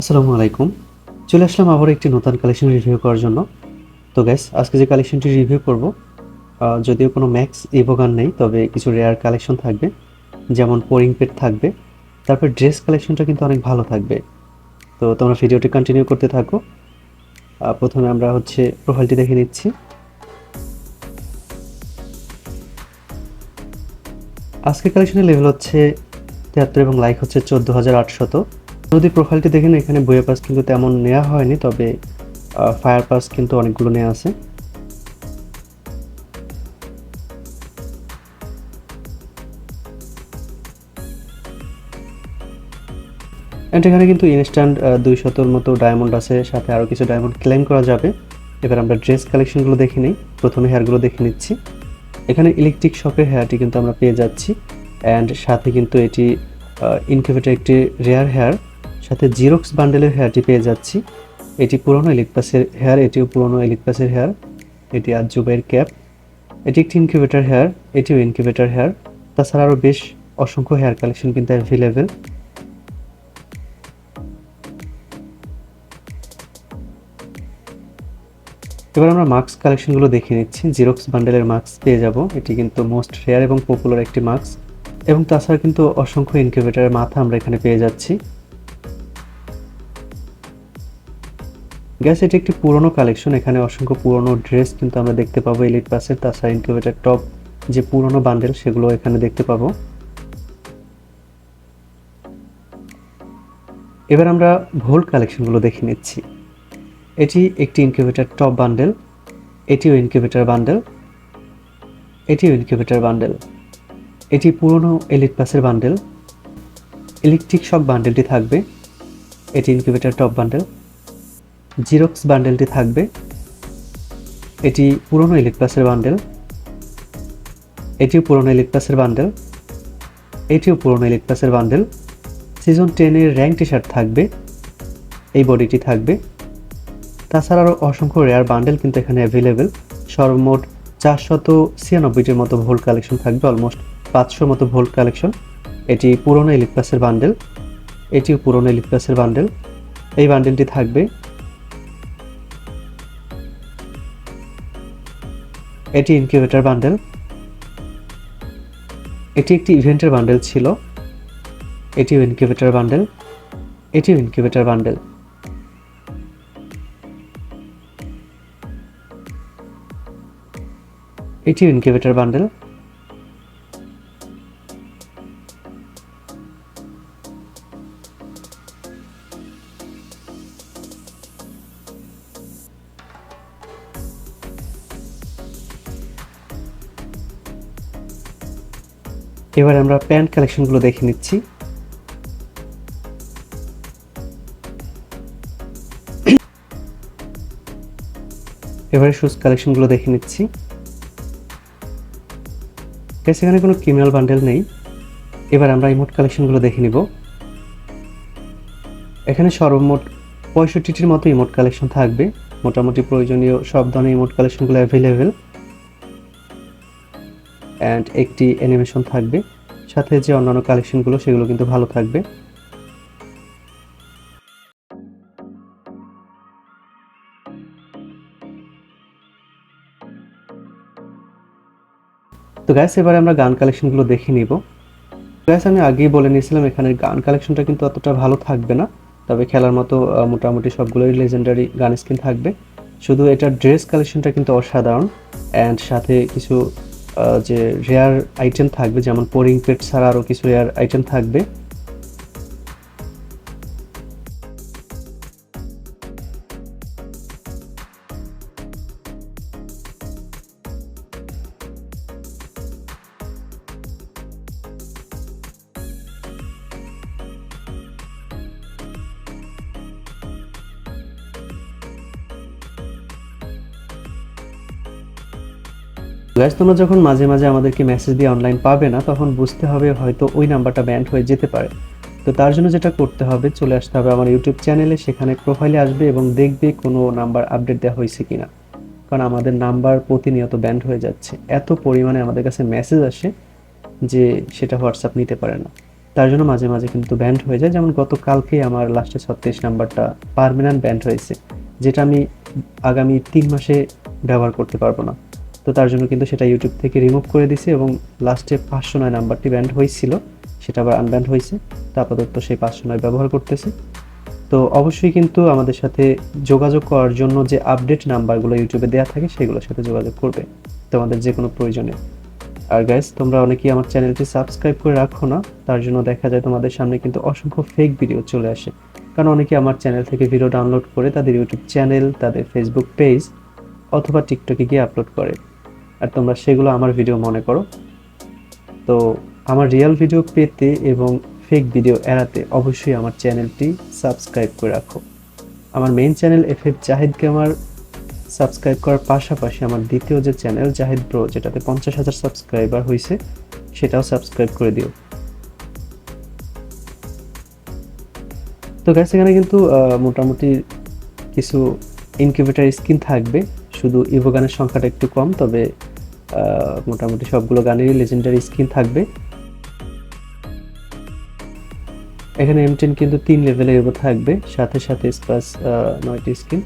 আসসালামু আলাইকুম। চলে আসলাম আবার একটি নতুন কালেকশন রিভিউ করার জন্য। তো গ্যাস আজকে যে কালেকশনটি রিভিউ করব যদিও কোনো ম্যাক্স ইভোগান নেই, তবে কিছু রেয়ার কালেকশন থাকবে, যেমন পোরিং পেট থাকবে, তারপর ড্রেস কালেকশনটা কিন্তু অনেক ভালো থাকবে। তো তোমরা ভিডিওটি কন্টিনিউ করতে থাকো। প্রথমে আমরা হচ্ছে প্রোফাইলটি দেখে নিচ্ছি। আজকের কালেকশনের লেভেল হচ্ছে তিয়াত্তর এবং লাইক হচ্ছে চোদ্দ হাজার আটশত। যদি প্রোফাইলটি দেখেন, এখানে বইয়ের পাস কিন্তু তেমন নেওয়া হয়নি, তবে ফায়ার পাস কিন্তু অনেকগুলো নেওয়া আছে। And এখানে কিন্তু ইনস্ট্যান্ট দুই শতর মতো ডায়মন্ড আছে, সাথে আরও কিছু ডায়মন্ড ক্লেম করা যাবে। এবার আমরা ড্রেস কালেকশনগুলো দেখে নিই, প্রথমে হেয়ারগুলো দেখে নিচ্ছি। এখানে ইলেকট্রিক শপের হেয়ারটি কিন্তু আমরা পেয়ে যাচ্ছি অ্যান্ড সাথে কিন্তু এটি ইনকিউবেটার একটি রেয়ার হেয়ার সাথে জিরক্স বান্ডেলের হেয়ারটি পেয়ে যাচ্ছি। এটি পুরনো ইলেকট্রাসের হেয়ার এটিও পুরনো ইলেকট্রাসের হেয়ার এটি আর জুবের ক্যাপ এটি একটি ইনকিউবেটার হেয়ার এটিও ইনকিউবেটার হেয়ার তাছাড়া আরও বেশ অসংখ্য হেয়ার কালেকশন কিন্তু অ্যাভেলেবেল এবার আমরা মাস্ক কালেকশনগুলো দেখে নিচ্ছি। জিরক্স বান্ডেলের মাস্ক পেয়ে যাব। এটি কিন্তু মোস্ট রেয়ার এবং পপুলার একটি মাস্ক এবং তাছাড়া কিন্তু অসংখ্য ইনকিউবেটারের মাথা আমরা এখানে পেয়ে যাচ্ছি। গ্যাস এটি একটি পুরনো কালেকশন এখানে অসংখ্য পুরনো ড্রেস কিন্তু আমরা দেখতে পাবো। এলিট পাসের তাছাড়া ইনকিউবেটার টপ যে পুরনো বান্ডেল সেগুলো এখানে দেখতে পাবো। এবার আমরা ভোল কালেকশনগুলো দেখে নিচ্ছি। এটি একটি ইনকিউবেটার টপ বান্ডেল এটিও ইনকিউবেটার বান্ডেল এটিও ইনকিউবেটার বান্ডেল এটি পুরনো এলিট পাসের বান্ডেল ইলেকট্রিক শক বান্ডেলটি থাকবে। এটি ইনকিউবেটার টপ বান্ডেল জিরক্স বান্ডেলটি থাকবে। এটি পুরনো ইলেট পাসের বান্ডেল এটিও পুরনো ইলেট পাসের বান্ডেল এটিও পুরনো ইলেট পাসের বান্ডেল সিজন টেনের র্যাঙ্ক টি শার্ট থাকবে। এই বডিটি থাকবে। তাছাড়া আরও অসংখ্য রেয়ার বান্ডেল কিন্তু এখানে অ্যাভেলেবেল সর্বমোট চারশত ছিয়ানব্বইটির মতো ভোল্ট কালেকশন থাকবে অলমোস্ট পাঁচশোর মতো ভোল্ট কালেকশন এটি পুরনো ইলিট প্লাসের বান্ডেল এটিও পুরনো ইলিট প্লাসের বান্ডেল এই বান্ডেলটি থাকবে। এটি ইনকিউবেটর বান্ডেল এটি একটি ইভেন্টের বান্ডেল ছিল। এটিও ইনকিউবেটর বান্ডেল এটিও ইনকিউবেটর বান্ডেল এটিও ইনকিউবেটর বান্ডেল এবার আমরা প্যান্ট কালেকশনগুলো দেখে নিচ্ছি। এবারে শুজ কালেকশনগুলো দেখে নিচ্ছি। এখানে কোনো ক্রিমিনাল বান্ডেল নেই। এবার আমরা ইমোট কালেকশনগুলো দেখে নিব। এখানে সর্বমোট পঁয়ষট্টিটির মতো ইমোট কালেকশন থাকবে। মোটামুটি প্রয়োজনীয় সব ধরনের ইমোট কালেকশনগুলো অ্যাভেলেবেল অ্যান্ড একটি অ্যানিমেশন থাকবে। সাথে যে অন্যান্য কালেকশনগুলো সেগুলো কিন্তু ভালো থাকবে। তো গ্যাস এবারে আমরা গান কালেকশনগুলো দেখে নিব। গ্যাস আমি আগেই বলে নিয়েছিলাম, এখানে গান কালেকশনটা কিন্তু অতটা ভালো থাকবে না। তবে খেলার মতো মোটামুটি সবগুলোই লেজেন্ডারি গান স্কিন থাকবে। শুধু এটার ড্রেস কালেকশনটা কিন্তু অসাধারণ। অ্যান্ড সাথে কিছু যে রেয়ার আইটেম থাকবে যেমন পোরিং পেট ছাড়া আরও কিছু রেয়ার আইটেম থাকবে। গ্যাস তোমরা যখন মাঝে মাঝে আমাদেরকে মেসেজ দিয়ে অনলাইন পাবে না, তখন বুঝতে হবে হয়তো ওই নাম্বারটা ব্যান্ড হয়ে যেতে পারে। তো তার জন্য যেটা করতে হবে, চলে আসতে হবে আমার ইউটিউব চ্যানেলে সেখানে প্রোফাইলে আসবে এবং দেখবে কোনো নাম্বার আপডেট দেওয়া হয়েছে কিনা। কারণ আমাদের নাম্বার প্রতিনিয়ত ব্যান্ড হয়ে যাচ্ছে। এত পরিমাণে আমাদের কাছে মেসেজ আসে যে সেটা হোয়াটসঅ্যাপ নিতে পারে না। তার জন্য মাঝে মাঝে কিন্তু ব্যান্ড হয়ে যায়। যেমন গতকালকে আমার লাস্টে ছত্রিশ নাম্বারটা পারমানেন্ট ব্যান্ড হয়েছে, যেটা আমি আগামী তিন মাসে ব্যবহার করতে পারব না। তো তার জন্য কিন্তু সেটা ইউটিউব থেকে রিমুভ করে দিছি এবং লাস্টে পাঁচশো নয় নাম্বারটি ব্যান্ড হয়েছিল, সেটা আবার আনব্যান্ড হয়েছে। তা আপাতত সেই পাঁচশো নয় ব্যবহার করতেছে। তো অবশ্যই কিন্তু আমাদের সাথে যোগাযোগ করার জন্য যে আপডেট নাম্বারগুলো ইউটিউবে দেওয়া থাকে, সেগুলোর সাথে যোগাযোগ করবে। তোমাদের যে কোনো প্রয়োজনে। আর গাইস তোমরা অনেকেই আমার চ্যানেলটি সাবস্ক্রাইব করে রাখো না, তার জন্য দেখা যায় তোমাদের সামনে কিন্তু অসংখ্য ফেক ভিডিও চলে আসে। কারণ অনেকে আমার চ্যানেল থেকে ভিডিও ডাউনলোড করে তাদের ইউটিউব চ্যানেল তাদের ফেসবুক পেজ অথবা টিকটকে গিয়ে আপলোড করে। আর তোমরা সেগুলো আমার ভিডিও মনে করো। তো আমার রিয়েল ভিডিও পেতে এবং ফেক ভিডিও এড়াতে অবশ্যই আমার চ্যানেলটি সাবস্ক্রাইব করে রাখো। আমার main channel F F Zahid gamer subscribe করার পাশাপাশি আমার দ্বিতীয় যে চ্যানেল জাহিদ ব্রো যেটাতে পঞ্চাশ হাজার সাবস্ক্রাইবার হয়েছে সেটাও সাবস্ক্রাইব করে দিও। তো গ্যাস এখানে কিন্তু মোটামুটি কিছু ইনকিউবেটার স্কিন থাকবে। শুধু ইভোগানের সংখ্যাটা একটু কম, তবে মোটামুটি সবগুলো গানেরই লেজেন্ডারি স্কিন থাকবে। এখানে এম টেন কিন্তু তিন লেভেলের ইভো থাকবে, সাথে সাথে স্পাস নয়টি স্কিন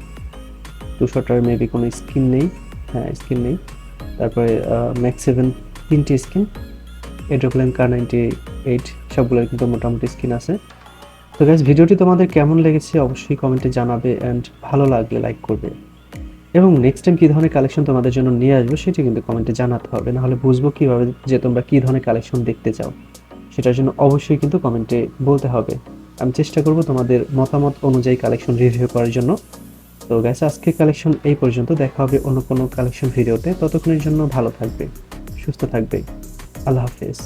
দুশোটার মেবি কোনো স্কিন নেই হ্যাঁ স্কিন নেই। তারপরে ম্যাক্স সেভেন তিনটি skin aeroplane car ninety eight সবগুলোর কিন্তু মোটামুটি স্কিন আছে। তো গাইজ ভিডিওটি তোমাদের কেমন লেগেছে অবশ্যই কমেন্টে জানাবে অ্যান্ড ভালো লাগলে লাইক করবে। এবং নেক্সট টাইম কী ধরনের কালেকশন তোমাদের জন্য নিয়ে আসব সেটি কিন্তু কমেন্টে জানাতে হবে। নাহলে বুঝব কীভাবে যে তোমরা কী ধরনের কালেকশন দেখতে চাও। সেটার জন্য অবশ্যই কিন্তু কমেন্টে বলতে হবে। আমি চেষ্টা করব তোমাদের মতামত অনুযায়ী কালেকশন রিভিউ করার জন্য। তো গ্যাস আজকে কালেকশন এই পর্যন্ত। দেখা হবে অন্য কোনো কালেকশন ভিডিওতে ততক্ষণের জন্য ভালো থাকবে, সুস্থ থাকবে। আল্লাহ হাফেজ।